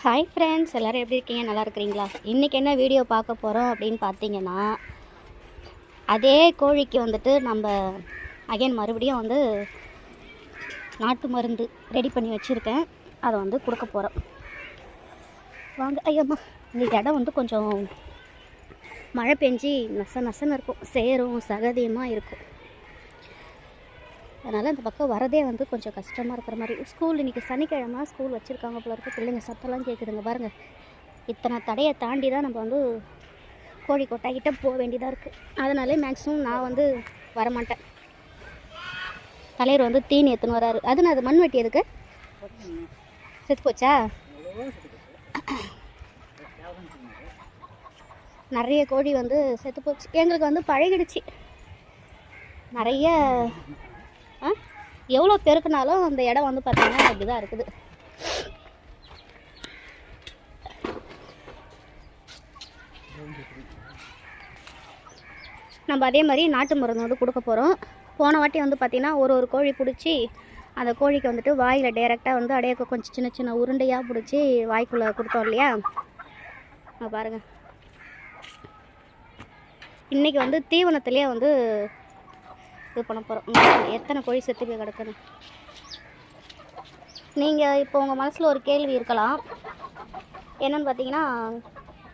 Hi friends எல்லோரும் எப்படி இருக்கீங்க? நல்லா இருக்கிறீங்களா? இன்றைக்கி என்ன வீடியோ பார்க்க போகிறோம் அப்படின்னு பார்த்தீங்கன்னா அதே கோழிக்கு வந்துட்டு நம்ம அகைன் மறுபடியும் வந்து நாட்டு மருந்து ரெடி பண்ணி வச்சுருக்கேன். அதை வந்து கொடுக்க போகிறோம் வாங்க ஐயம்மா இந்த இடம் வந்து கொஞ்சம் மழை பெஞ்சி நச நசன்னு இருக்கும். சேரும் சகதியமாக இருக்கும். அதனால் அந்த பக்கம் வரதே வந்து கொஞ்சம் கஷ்டமாக இருக்கிற மாதிரி. ஸ்கூல் இன்றைக்கி சனிக்கிழமை ஸ்கூல் வச்சுருக்காங்க போல இருக்குது பிள்ளைங்க சத்தம்லாம் கேட்குதுங்க பாருங்கள் இத்தனை தடையை தாண்டி தான் நம்ம வந்து கோழி போக வேண்டியதாக இருக்குது அதனாலே மேக்ஸிமம் நான் வந்து வரமாட்டேன். தலைவர் வந்து தீனி எடுத்துன்னு வராரு. அது நான் அது மண்வெட்டி எதுக்கு? செத்து போச்சா? நிறைய கோழி வந்து செத்து போச்சு. எங்களுக்கு வந்து பழகிடுச்சு. நிறைய எவ்வளோ பெருக்குனாலும் அந்த இடம் வந்து பார்த்தீங்கன்னா அப்படி தான் இருக்குது. நம்ம அதே மாதிரி நாட்டு மருந்து வந்து கொடுக்க போகிறோம் போன வாட்டி வந்து பார்த்திங்கன்னா ஒரு ஒரு கோழி பிடிச்சி அந்த கோழிக்கு வந்துட்டு வாயில் டைரெக்டாக வந்து அடைய கொஞ்சம் சின்ன சின்ன உருண்டையாக பிடிச்சி வாய்க்குள்ளே கொடுத்தோம் இல்லையா? பாருங்கள் இன்றைக்கி வந்து தீவனத்துலேயே வந்து இது பண்ண போகிறோம் எத்தனை கோழி செத்து போய் கிடக்குன்னு நீங்கள் இப்போ உங்கள் மனசில் ஒரு கேள்வி இருக்கலாம். என்னென்னு பார்த்தீங்கன்னா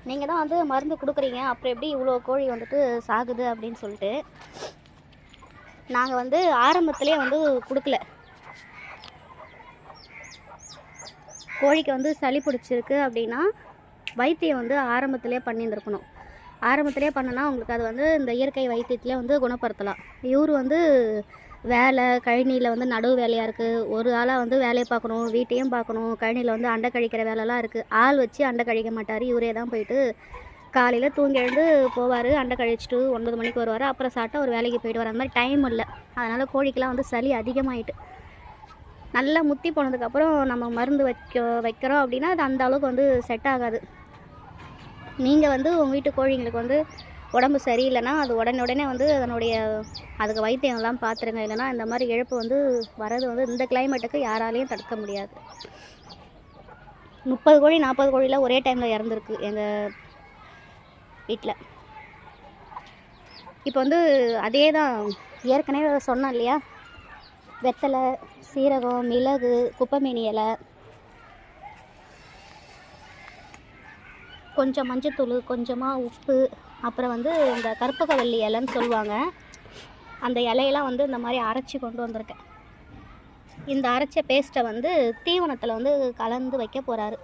நீங்கள் தான் வந்து மருந்து கொடுக்குறீங்க. அப்புறம் எப்படி இவ்வளோ கோழி வந்துட்டு சாகுது அப்படின்னு சொல்லிட்டு. நாங்கள் வந்து ஆரம்பத்துலேயே வந்து கொடுக்கல. கோழிக்கு வந்து சளி பிடிச்சிருக்கு அப்படின்னா வைத்தியம் வந்து ஆரம்பத்துலேயே பண்ணியிருந்துருக்கணும். ஆரம்பத்திலே பண்ணனா உங்களுக்கு அது வந்து இந்த இயற்கை வைத்தியத்திலே வந்து குணப்படுத்தலாம். இவர் வந்து வேலை கழனியில் வந்து நடுவு வேலையாக இருக்குது ஒரு ஆளாக வந்து வேலையை பார்க்கணும் வீட்டையும் பார்க்கணும். கழனியில் வந்து அண்டை கழிக்கிற வேலைலாம் இருக்குது ஆள் வச்சு அண்டை கழிக்க மாட்டார். இவரே தான் போயிட்டு காலையில் தூங்கி எழுந்து போவார். அண்டை கழிச்சிட்டு ஒன்பது மணிக்கு வருவார். அப்புறம் சாப்பிட்டா ஒரு வேலைக்கு போயிடுவார். அந்த மாதிரி டைம் இல்லை. அதனால் கோழிக்கெலாம் வந்து சளி அதிகமாயிட்டு. நல்லா முத்தி போனதுக்கப்புறம் நம்ம மருந்து வைக்க வைக்கிறோம் அப்படின்னா அது அந்த அளவுக்கு வந்து செட் ஆகாது. நீங்கள் வந்து உங்கள் வீட்டு கோழிங்களுக்கு வந்து உடம்பு சரியில்லைன்னா அது உடனே உடனே வந்து அதனுடைய அதுக்கு வைத்தியம்லாம் பார்த்துருங்க இல்லைன்னா இந்த மாதிரி இழப்பு வந்து வர்றது வந்து இந்த கிளைமேட்டுக்கு யாராலையும் தடுக்க முடியாது. முப்பது கோழி நாற்பது கோழிலாம் ஒரே டைமில் இறந்துருக்கு எங்கள் வீட்டில் இப்போ வந்து அதே தான் ஏற்கனவே சொன்னேன் இல்லையா? வெத்தலை சீரகம் மிளகு குப்பைமேனி இலை கொஞ்சம் மஞ்சத்தூள் கொஞ்சமாக உப்பு அப்புறம் வந்து இந்த கற்பகவல்லி இலைன்னு சொல்லுவாங்க. அந்த இலையெல்லாம் வந்து இந்த மாதிரி அரைச்சி கொண்டு வந்திருக்கேன். இந்த அரைச்ச பேஸ்ட்டை வந்து தீவனத்தில் வந்து கலந்து வைக்க போகிறாரு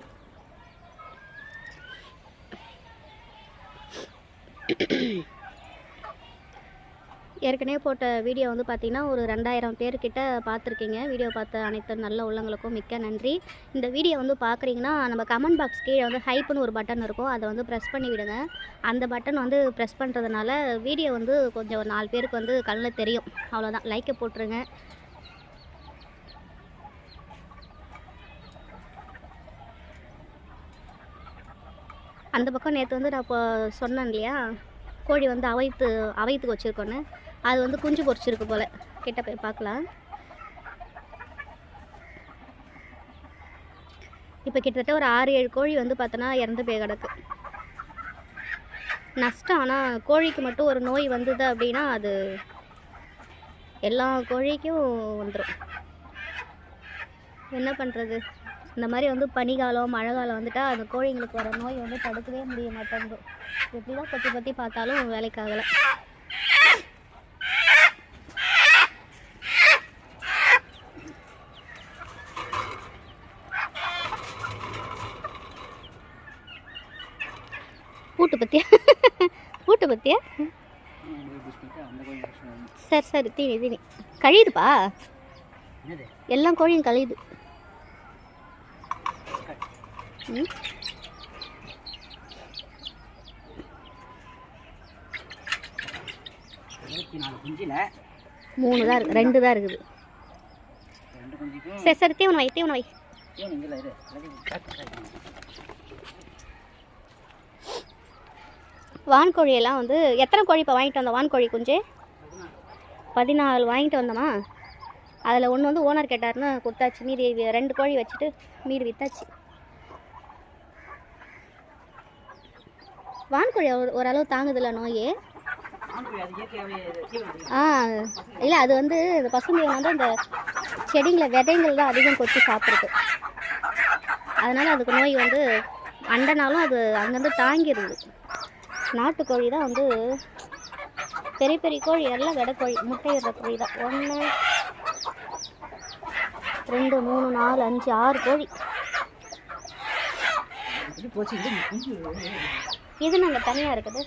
ஏற்கனவே போட்ட வீடியோ வந்து பார்த்தீங்கன்னா ஒரு ரெண்டாயிரம் பேர்கிட்ட பார்த்துருக்கீங்க. வீடியோ பார்த்த அனைத்து நல்ல உள்ளங்களுக்கும் மிக்க நன்றி. இந்த வீடியோ வந்து பார்க்குறீங்கன்னா நம்ம கமெண்ட் பாக்ஸ் கீழே வந்து ஹைப்புன்னு ஒரு பட்டன் இருக்கும். அதை வந்து ப்ரெஸ் பண்ணி விடுங்க. அந்த பட்டன் வந்து ப்ரெஸ் பண்ணுறதுனால வீடியோ வந்து கொஞ்சம் ஒரு நாலு பேருக்கு வந்து கண்ணில் தெரியும். அவ்வளோதான் லைக்கை போட்டுருங்க. அந்த பக்கம் நேற்று வந்து நான் இப்போ சொன்னேன் இல்லையா? கோழி வந்து அவைத்து அவைத்துக்கு வச்சுருக்கோன்னு. அது வந்து குஞ்சு பொரிச்சிருக்கு போல். கிட்ட போய் பார்க்கலாம். இப்போ கிட்டத்தட்ட ஒரு ஆறு ஏழு கோழி வந்து பார்த்தோன்னா இறந்து போய் கிடக்கு. நஷ்டம். ஆனால் கோழிக்கு மட்டும் ஒரு நோய் வந்தது அப்படின்னா அது எல்லா கோழிக்கும் வந்துடும் என்ன பண்ணுறது இந்த மாதிரி வந்து பனிகாலம் மழை காலம் வந்துட்டால் அந்த கோழிங்களுக்கு வர நோய் வந்து தடுக்கவே முடிய மாட்டேங்குது. எப்படி தான் பற்றி பற்றி பார்த்தாலும் வேலைக்கு பூட்டு பத்தியா பூட்டு பத்தியா சரி சரி தீனி தீனி கழியுதுப்பா. எல்லாம் கோழியும் கழியுது. மூணு தான் இருக்குது ரெண்டு தான் இருக்குது. சரி சரி தீவனம் வை தீவனம் வை ஏன் இங்கே இரு எல்லாத்தையும் பேக் பண்ணி வான்கோழியெல்லாம் வந்து எத்தனை கோழி இப்போ வாங்கிட்டு வந்தோம் வான்கோழி குஞ்சு? பதினாலு வாங்கிட்டு வந்தோமா? அதில் ஒன்று வந்து ஓனர் கேட்டார்னு கொடுத்தாச்சு மீதி ரெண்டு கோழி வச்சுட்டு மீதி விற்றாச்சு வான்கோழி ஒரு- ஓரளவு தாங்குதில்ல நோய். ஆ இல்லை அது வந்து இந்த பசுமையை வந்து அந்த செடிங்களை விதைங்கள் தான் அதிகம் கொத்தி சாப்பிடுது. அதனால் அதுக்கு நோய் வந்து அண்டனாலும் அது அங்கேருந்து தாங்கிடுது நாட்டுக்கோழி தான் வந்து பெரிய பெரிய கோழி எல்லாம் விட கோழி முட்டையிடுற கோழி தான் ஒன்று ரெண்டு மூணு நாலு அஞ்சு ஆறு கோழி. இது நாங்கள் தனியாக இருக்குது.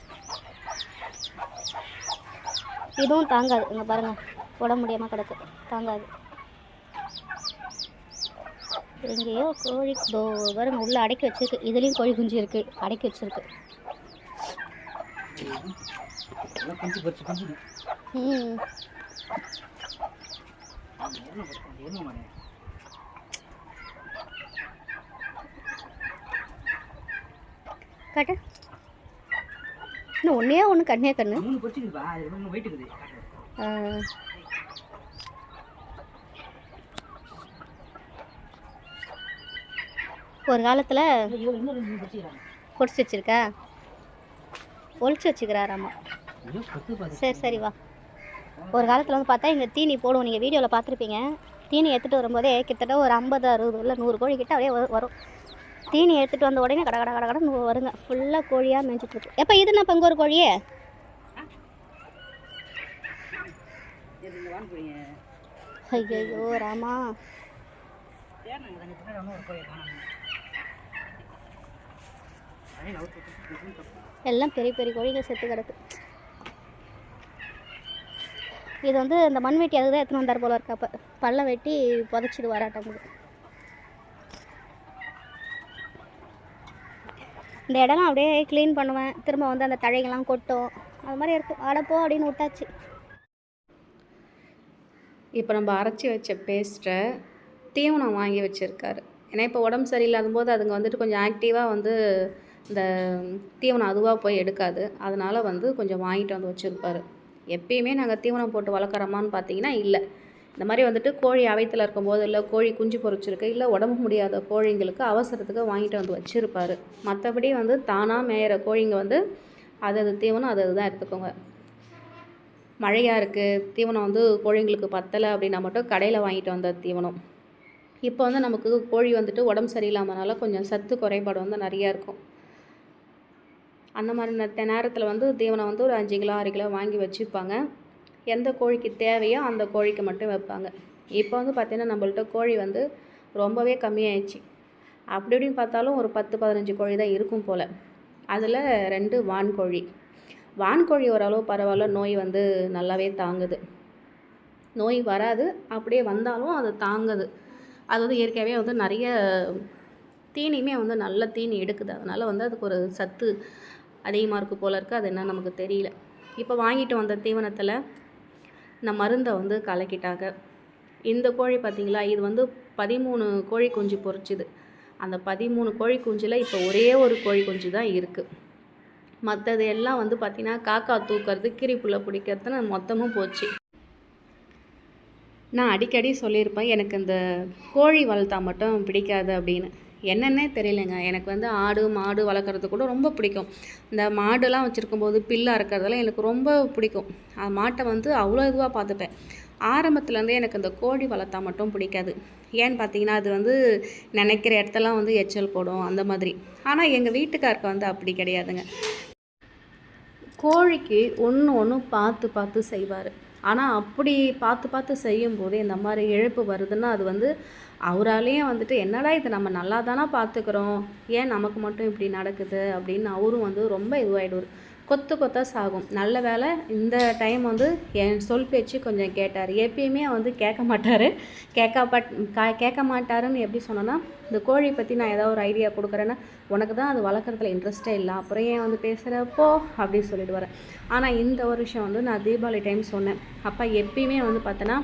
இதுவும் தாங்காது. இங்கே பாருங்கள் உட முடியாமல் கிடக்கு. தாங்காது. எங்கேயோ கோழி பாருங்க உள்ளே அடக்கி வச்சிருக்கு. இதுலேயும் கோழி குஞ்சு இருக்குது அடக்கி வச்சிருக்கு. எல்லாம் குஞ்சு பொறிச்சு காட்டு. இன்னும் ஒன்றே ஒன்று கண்ணே கண்ணு. மூணு பொறிச்சுக்குதுப்பா அது இன்னும் வெயிட் இருக்குது ஆ. ஒரு காலத்தில் பொடிச்சு வச்சிருக்கா? கொத்து பாரு சரி சரி வா. ஒரு காலத்தில் வந்து பார்த்தா இங்கே தீனி போடுவோம். நீங்கள் வீடியோவில் பார்த்துருப்பீங்க. தீனி எடுத்துகிட்டு வரும்போதே கிட்டத்தட்ட ஒரு ஐம்பது அறுபது இல்லை நூறு கோழி கிட்ட அப்படியே வரும். தீனி எடுத்துகிட்டு வந்த உடனே கட கட கட கடன்னு வருங்க. ஃபுல்லாக கோழியாக மேய்ஞ்சிட்டு இருக்கு எப்போ இது நான் பங்கு ஒரு கோழியே? ஐயோ ராமா. எல்லாம் பெரிய பெரிய கோழிகள் செத்து கிடக்கு. இது வந்து இந்த மண் வெட்டி அதுதான் எடுத்துன்னு வந்தார் போல இருக்கா. அப்போ பள்ளம் வெட்டி புதைச்சிடு வராட்டங்குது இந்த இடம்லாம் அப்படியே க்ளீன் பண்ணுவேன். திரும்ப வந்து அந்த தழைகள்லாம் கொட்டும். அது மாதிரி இருக்கும் அடப்போ அப்படின்னு விட்டாச்சு. இப்போ நம்ம அரைச்சி வச்ச பேஸ்ட்டை தீவனம் வாங்கி வச்சுருக்காரு. ஏன்னா இப்போ உடம்பு சரியில்லாத போது அதுங்க வந்துட்டு கொஞ்சம் ஆக்டிவாக வந்து இந்த தீவனம் அதுவாக போய் எடுக்காது. அதனால் வந்து கொஞ்சம் வாங்கிட்டு வந்து வச்சுருப்பாரு. எப்பயுமே நாங்கள் தீவனம் போட்டு வளர்க்குறோமான்னு பார்த்தீங்கன்னா இல்லை. இந்த மாதிரி வந்துட்டு கோழி அவைத்தில் இருக்கும்போது இல்லை கோழி குஞ்சு பொரிச்சிருக்கு இல்லை உடம்பு முடியாத கோழிங்களுக்கு அவசரத்துக்கு வாங்கிட்டு வந்து வச்சுருப்பாரு. மற்றபடி வந்து தானாக மேயிற கோழிங்க வந்து அது அது தீவனம் அது அதுதான் எடுத்துக்கோங்க. மழையாக இருக்குது தீவனம் வந்து கோழிங்களுக்கு பத்தலை அப்படின்னா மட்டும் கடையில் வாங்கிட்டு வந்த தீவனம். இப்போ வந்து நமக்கு கோழி வந்துட்டு உடம்பு சரியில்லாமனால கொஞ்சம் சத்து குறைபாடு வந்து நிறையா இருக்கும். அந்த மாதிரி நே- நேரத்தில் வந்து தீவனம் வந்து ஒரு அஞ்சு கிலோ ஆறு கிலோ வாங்கி வச்சுப்பாங்க. எந்த கோழிக்கு தேவையோ அந்த கோழிக்கு மட்டும் வைப்பாங்க. இப்போ வந்து பார்த்திங்கன்னா நம்மள்ட்ட கோழி வந்து ரொம்பவே கம்மியாயிடுச்சு. அப்படி இப்படின்னு பார்த்தாலும் ஒரு பத்து பதினஞ்சு கோழி தான் இருக்கும் போல். அதில் ரெண்டு வான்கோழி வான்கோழி ஓரளவு பரவாயில்ல நோய் வந்து நல்லாவே தாங்குது. நோய் வராது அப்படியே வந்தாலும் அது தாங்குது. அது வந்து இயற்கையாகவே வந்து நிறைய தீனியுமே வந்து நல்ல தீனி எடுக்குது. அதனால் வந்து அதுக்கு ஒரு சத்து அதிகமாக இருக்குது போல் இருக்குது அது என்ன நமக்கு தெரியல. இப்போ வாங்கிட்டு வந்த தீவனத்தில் இந்த மருந்தை வந்து கலக்கிட்டாங்க. இந்த கோழி பார்த்திங்களா இது வந்து பதிமூணு கோழி குஞ்சு பொறிச்சுது. அந்த பதிமூணு கோழி குஞ்சில் இப்போ ஒரே ஒரு கோழி குஞ்சு தான் இருக்குது மற்றது எல்லாம் வந்து பார்த்திங்கன்னா காக்கா தூக்கிறது கீரிப்புள்ள பிடிக்கிறதுன்னு மொத்தமும் போச்சு. நான் அடிக்கடி சொல்லியிருப்பேன் எனக்கு இந்த கோழி வளர்த்தா மட்டும் பிடிக்காது அப்படின்னு. என்னென்னே தெரியலைங்க. எனக்கு வந்து ஆடு மாடு வளர்க்குறது கூட ரொம்ப பிடிக்கும். இந்த மாடுலாம் வச்சுருக்கும்போது பில்லு அறுக்கிறதெல்லாம் எனக்கு ரொம்ப பிடிக்கும். அந்த மாட்டை வந்து அவ்வளோ இதுவாக பார்த்துப்பேன். ஆரம்பத்துலேருந்தே எனக்கு இந்த கோழி வளர்த்தா மட்டும் பிடிக்காது. ஏன்னு பார்த்தீங்கன்னா அது வந்து நினைக்கிற இடத்தெல்லாம் வந்து எச்சல் போடும் அந்த மாதிரி. ஆனால் எங்கள் வீட்டுக்காருக்கு வந்து அப்படி கிடையாதுங்க. கோழிக்கு ஒன்று ஒன்று பார்த்து பார்த்து செய்வார். ஆனால் அப்படி பார்த்து பார்த்து செய்யும்போது இந்த மாதிரி இழப்பு வருதுன்னா அது வந்து அவராலேயே வந்துட்டு என்னடா இது நம்ம நல்லா தானே பார்த்துக்குறோம்? ஏன் நமக்கு மட்டும் இப்படி நடக்குது? அப்படின்னு அவரும் வந்து ரொம்ப இதுவாகிடுவார் கொத்து கொத்தாக சாகும். நல்ல வேலை இந்த டைம் வந்து என் சொல் பேச்சு கொஞ்சம் கேட்டார். எப்பயுமே வந்து கேட்க மாட்டார். கேட்க பட் கா- கேட்க மாட்டாருன்னு எப்படி சொன்னேன்னா இந்த கோழி பற்றி நான் ஏதாவது ஒரு ஐடியா கொடுக்குறேன்னா உனக்கு தான் அது வளர்க்குறதுல இன்ட்ரெஸ்ட்டே இல்லை. அப்புறம் ஏன் வந்து பேசுகிறப்போ அப்படின்னு சொல்லிட்டு வரேன் ஆனால் இந்த ஒரு விஷயம் வந்து நான் தீபாவளி டைம் சொன்னேன். அப்போ எப்பயுமே வந்து பார்த்தோன்னா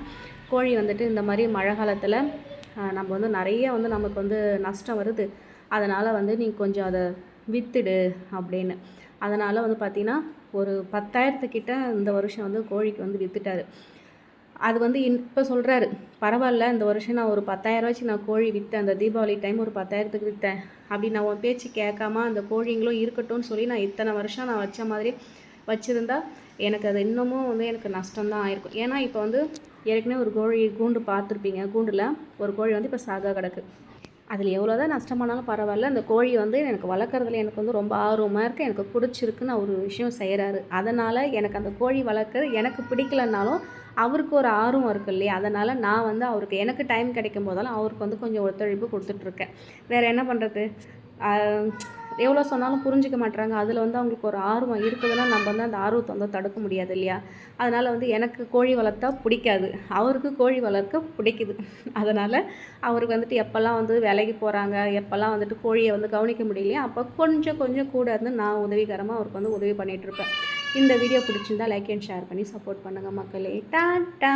கோழி வந்துட்டு இந்த மாதிரி மழை காலத்தில் நம்ம வந்து நிறைய வந்து நமக்கு வந்து நஷ்டம் வருது. அதனால் வந்து நீ கொஞ்சம் அதை வித்துடு அப்படின்னு. அதனால் வந்து பார்த்திங்கன்னா ஒரு பத்தாயிரத்துக்கிட்ட இந்த வருஷம் வந்து கோழிக்கு வந்து விற்றுட்டாரு அது வந்து இப்போ சொல்கிறாரு பரவாயில்ல இந்த வருஷம் நான் ஒரு பத்தாயிரரூவாய்ச்சி நான் கோழி விற்றேன் அந்த தீபாவளி டைம் ஒரு பத்தாயிரத்துக்கு விற்றேன் அப்படி நான் உன் பேச்சு கேட்காம அந்த கோழிங்களும் இருக்கட்டும்னு சொல்லி நான் இத்தனை வருஷம் நான் வச்ச மாதிரி வச்சுருந்தா எனக்கு அது இன்னமும் வந்து எனக்கு நஷ்டம்தான் ஆயிருக்கும். ஏன்னா இப்போ வந்து ஏற்கனவே ஒரு கோழி கூண்டு பார்த்துருப்பீங்க கூண்டில் ஒரு கோழி வந்து இப்போ சாகா கிடக்கு. அதில் எவ்வளோ தான் நஷ்டமானாலும் பரவாயில்ல. அந்த கோழி வந்து எனக்கு வளர்க்குறதுல எனக்கு வந்து ரொம்ப ஆர்வமாக இருக்குது எனக்கு பிடிச்சிருக்குன்னு அவர் ஒரு விஷயம் செய்கிறாரு அதனால் எனக்கு அந்த கோழி வளர்க்குறது எனக்கு பிடிக்கலனாலும் அவருக்கு ஒரு ஆர்வம் இருக்கு இல்லையா? அதனால் நான் வந்து அவருக்கு எனக்கு டைம் கிடைக்கும் போதெல்லாம் அவருக்கு வந்து கொஞ்சம் ஒத்துழைப்பு கொடுத்துட்ருக்கேன் வேறு என்ன பண்ணுறது எவ்வளோ சொன்னாலும் புரிஞ்சிக்க மாட்டுறாங்க அதில் வந்து அவங்களுக்கு ஒரு ஆர்வம் இருக்குதுன்னா நம்ம வந்து அந்த ஆர்வத்தை வந்து தடுக்க முடியாது இல்லையா? அதனால் வந்து எனக்கு கோழி வளர்த்தா பிடிக்காது. அவருக்கு கோழி வளர்க்க பிடிக்குது. அதனால் அவருக்கு வந்துட்டு எப்போல்லாம் வந்து வேலைக்கு போகிறாங்க எப்போல்லாம் வந்துட்டு கோழியை வந்து கவனிக்க முடியலையா அப்போ கொஞ்சம் கொஞ்சம் கூட இருந்து நான் உதவிகரமாக அவருக்கு வந்து உதவி பண்ணிகிட்ருப்பேன் இந்த வீடியோ பிடிச்சிருந்தா லைக் அண்ட் ஷேர் பண்ணி சப்போர்ட் பண்ணுங்கள் மக்களே. டாட்டா!